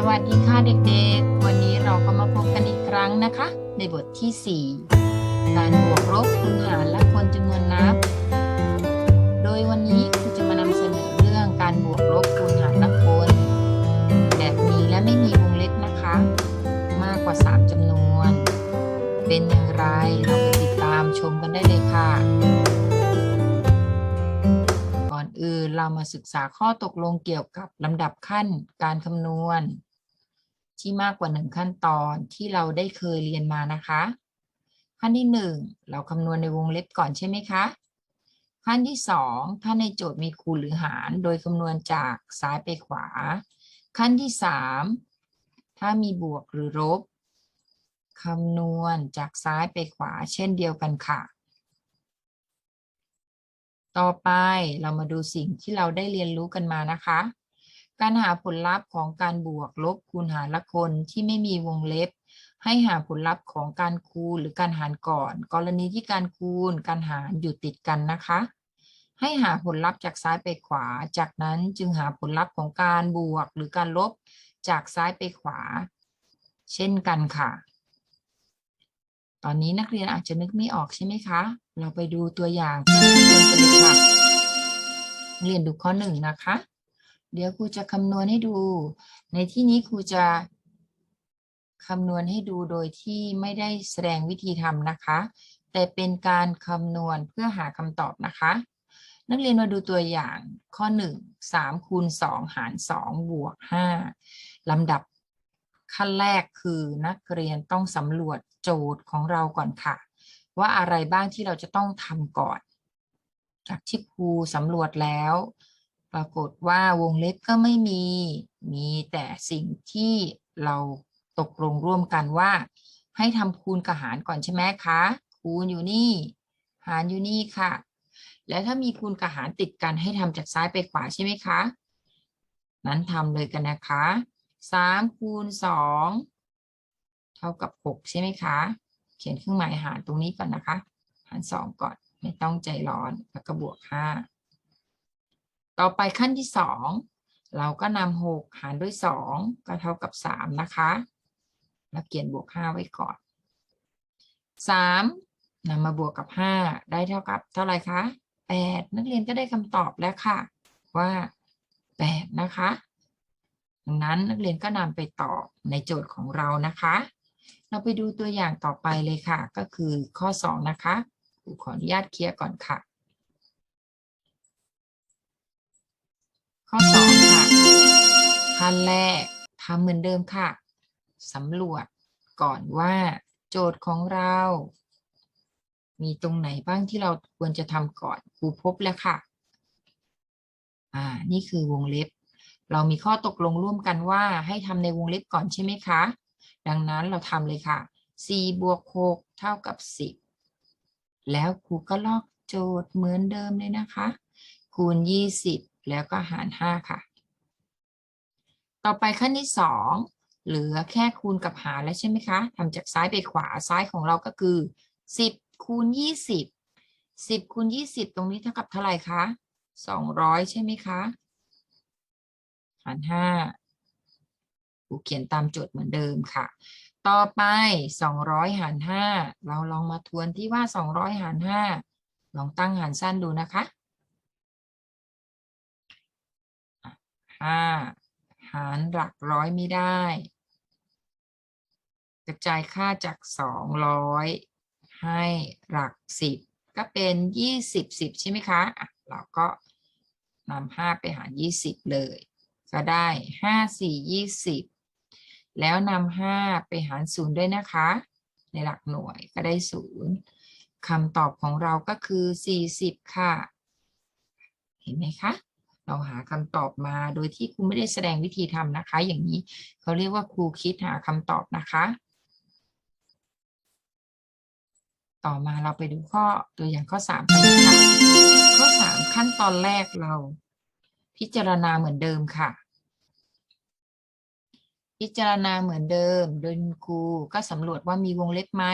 สวัสดีค่ะเด็กๆ วันนี้เราก็มาพบกันอีกครั้งนะคะ ในบทที่ 4 การบวกลบคูณหารและคนจำนวนนับ โดยวันนี้ครูจะมานำเสนอเรื่องการบวกลบคูณหารและคนแบบมีและไม่มีวงเล็บนะคะ มากกว่า 3จำนวน เป็นอย่างไรเราไปติดตามชมกันได้เลยค่ะ ก่อนอื่นเรามาศึกษาข้อตกลงเกี่ยวกับลำดับขั้นการคำนวณ ที่มากกว่าหนึ่งขั้นตอนที่เราได้เคยเรียนมานะคะ ขั้นที่หนึ่งเราคำนวณในวงเล็บก่อนใช่ไหมคะ ขั้นที่สองถ้าในโจทย์มีคูณหรือหาร โดยคำนวณจากซ้ายไปขวา ขั้นที่สามถ้ามีบวกหรือลบคำนวณจากซ้ายไปขวาเช่นเดียวกันค่ะ ต่อไปเรามาดูสิ่งที่เราได้เรียนรู้กันมานะคะ การหาผลลัพธ์ของการบวกลบคูณหารละคนที่ไม่มีวงเล็บ ให้หาผลลัพธ์ของการคูณหรือการหารก่อน กรณีที่การคูณการหารอยู่ติดกันนะคะ ให้หาผลลัพธ์จากซ้ายไปขวา จากนั้นจึงหาผลลัพธ์ของการบวกหรือการลบจากซ้ายไปขวา เช่นกันค่ะ ตอนนี้นักเรียนอาจจะนึกไม่ออกใช่ไหมคะ เราไปดูตัวอย่างเรียนกันเลยค่ะเรียนดูข้อหนึ่งนะคะ เดี๋ยวครูจะคำนวณให้ดู ในที่นี้ครูจะคำนวณให้ดูโดยที่ไม่ได้แสดงวิธีทำนะคะ แต่เป็นการคำนวณเพื่อหาคำตอบนะคะ นักเรียนมาดูตัวอย่างข้อหนึ่งสามคูณสองหารสองบวกห้าลำดับขั้นแรกคือนักเรียนต้องสำรวจโจทย์ของเราก่อนค่ะ ว่าอะไรบ้างที่เราจะต้องทำก่อน จากที่ครูสำรวจแล้ว ปรากฏว่าวงเล็บก็ไม่มี มีแต่สิ่งที่เราตกลงร่วมกันว่า ให้ทำคูณกับหารก่อนใช่ไหมคะ คูณอยู่นี่ หารอยู่นี่ค่ะ แล้วถ้ามีคูณกับหารติดกันให้ทำจากซ้ายไปขวาใช่ไหมคะ นั้นทำเลยกันนะคะสามคูณสองเท่ากับหกใช่ไหมคะ เขียนเครื่องหมายหารตรงนี้ก่อนนะคะ หารสองก่อน ไม่ต้องใจร้อน แล้วก็บวกห้า ต่อไปขั้นที่สองเราก็นำหกหารด้วยสองก็เท่ากับสามนะคะแล้วเขียนบวกห้าไว้ก่อนสามนำมาบวกกับห้าได้เท่ากับ เท่าไหร่คะแปดนักเรียนก็ได้คำตอบแล้วค่ะ ว่าแปดนะคะดังนั้นนักเรียนก็นำไปตอบในโจทย์ของเรานะคะ เราไปดูตัวอย่างต่อไปเลยค่ะ ก็คือข้อ 2 นะคะขออนุญาตเคลียร์ก่อนค่ะ ข้อ 2 ค่ะ ขั้นแรกทำเหมือนเดิมค่ะสำรวจก่อนว่าโจทย์ของเรา มีตรงไหนบ้างที่เราควรจะทำก่อนครูพบแล้วค่ะ อ่า นี่คือวงเล็บ เรามีข้อตกลงร่วมกันว่าให้ทำในวงเล็บก่อนใช่ไหมคะ ดังนั้นเราทำเลยค่ะ4บวก6เท่ากับ 10 แล้วครูก็ลอกโจทย์เหมือนเดิมเลยนะคะ คูณ 20 แล้วก็หาร 5 ค่ะ ต่อไปขั้นที่ 2 เหลือแค่คูณกับหารแล้วใช่ไหมคะทำจากซ้ายไปขวาซ้ายของเราก็คือ 10คูณ20 10คูณ20 ตรงนี้เท่ากับเท่าไหร่คะ200 ใช่ไหมคะหารห้าครูเขียนตามโจทย์เหมือนเดิมค่ะ ต่อไปสองร้อยหารห้าเราลองมาทวนที่ว่าสองร้อยหารห้าลองตั้งหารสั้นดูนะคะ ห้าหารหลักร้อยไม่ได้ กระจายค่าจากสองร้อยให้หลักสิบก็เป็นยี่สิบสิบใช่ไหมคะะเราก็นำห้าไปหารยี่สิบเลย ก็ได้ห้าสี่ยี่สิบแล้วนำห้าไปหารศูนย์ด้วยนะคะ ในหลักหน่วยก็ได้ศูนย์คำตอบของเราก็คือสี่สิบค่ะ เห็นไหมคะ เราหาคำตอบมาโดยที่ครูไม่ได้แสดงวิธีทำนะคะ อย่างนี้เขาเรียกว่าครูคิดหาคำตอบนะคะ ต่อมาเราไปดูข้อตัวอย่างข้อสามกันค่ะข้อสามขั้นตอนแรกเรา พิจารณาเหมือนเดิมค่ะพิจารณาเหมือนเดิม โดยครูก็สำรวจว่ามีวงเล็บไหม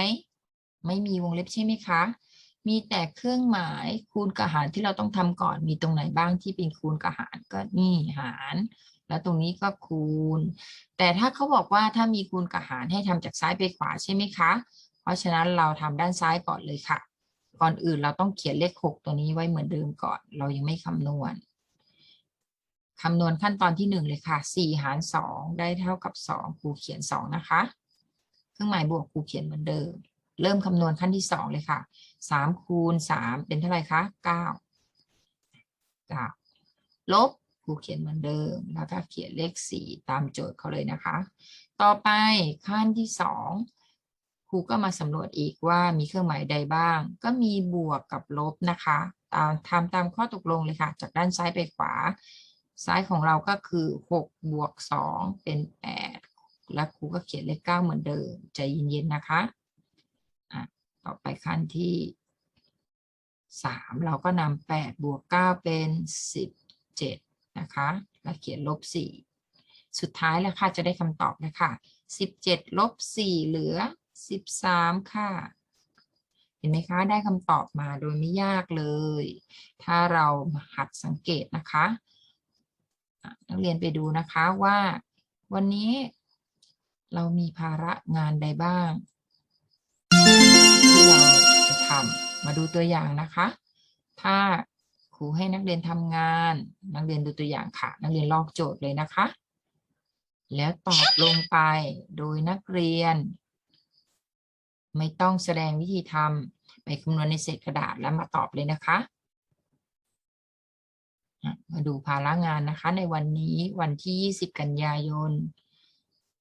ไม่มีวงเล็บใช่ไหมคะ มีแต่เครื่องหมายคูณกับหารที่เราต้องทำก่อนมีตรงไหนบ้างที่เป็นคูณกับหารก็นี่หาร แล้วตรงนี้ก็คูณ แต่ถ้าเขาบอกว่าถ้ามีคูณกับหารให้ทำจากซ้ายไปขวาใช่ไหมคะ เพราะฉะนั้นเราทำด้านซ้ายก่อนเลยค่ะ ก่อนอื่นเราต้องเขียนเลขหกตัวนี้ไว้เหมือนเดิมก่อน เรายังไม่คำนวณคำนวณขั้นตอนที่หนึ่งเลยค่ะสี่หารสองได้เท่ากับสองครูเขียนสองนะคะ เครื่องหมายบวกครูเขียนเหมือนเดิม เริ่มคำนวณขั้นที่สองเลยค่ะสามคูณสามเป็นเท่าไหร่คะเก้าเก้าลบครูเขียนเหมือนเดิม แล้วก็เขียนเลขสี่ตามโจทย์เขาเลยนะคะ ต่อไปขั้นที่สองครูก็มาสำรวจอีกว่ามีเครื่องหมายใดบ้าง ก็มีบวกกับลบนะคะตามทำตามข้อตกลงเลยค่ะ จากด้านซ้ายไปขวา ซ้ายของเราก็คือหกบวกสองเป็นแปดและครูก็เขียนเลขเก้าเหมือนเดิม ใจเย็นๆนะคะ ต่อไปขั้นที่สามเราก็นำแปดบวกเก้าเป็นสิบเจ็ดนะคะแล้วเขียนลบสี่สุดท้ายแล้วค่ะจะได้คำตอบแล้วค่ะสิบเจ็ดลบสี่เหลือสิบสามค่ะ เห็นไหมคะ ได้คำตอบมาโดยไม่ยากเลย ถ้าเราหัดสังเกตนะคะนักเรียนไปดูนะคะว่าวันนี้เรามีภาระงานใดบ้าง มาดูตัวอย่างนะคะ ถ้าครูให้นักเรียนทำงาน นักเรียนดูตัวอย่างค่ะ นักเรียนลอกโจทย์เลยนะคะ แล้วตอบลงไปโดยนักเรียน ไม่ต้องแสดงวิธีทำไปคำนวณในเศษกระดาษแล้วมาตอบเลยนะคะอะมาดูภาระงานนะคะ ในวันนี้วันที่ 20 กันยายน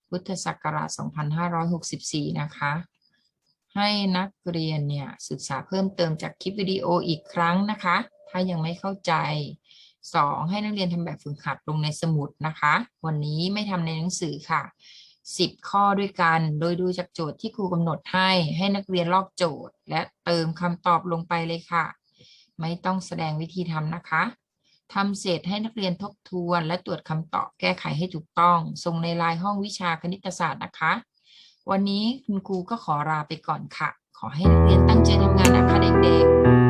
พุทธศักราช 2564 นะคะ ให้นักเรียนเนี่ยศึกษาเพิ่มเติมจากคลิปวิดีโออีกครั้งนะคะ ถ้ายังไม่เข้าใจ 2. ให้นักเรียนทำแบบฝึกหัดลงในสมุดนะคะ วันนี้ไม่ทำในหนังสือค่ะ 10 ข้อด้วยกัน โดยดูจากโจทย์ที่ครูกำหนดให้ ให้นักเรียนลอกโจทย์ และเติมคำตอบลงไปเลยค่ะ ไม่ต้องแสดงวิธีทำนะคะทำเสร็จให้นักเรียนทบทวน และตรวจคำตอบแก้ไขให้ถูกต้อง ส่งในไลน์ห้องวิชาคณิตศาสตร์นะคะ วันนี้คุณครูก็ขอลาไปก่อนค่ะ ขอให้นักเรียนตั้งใจทำงานนะคะเด็กๆ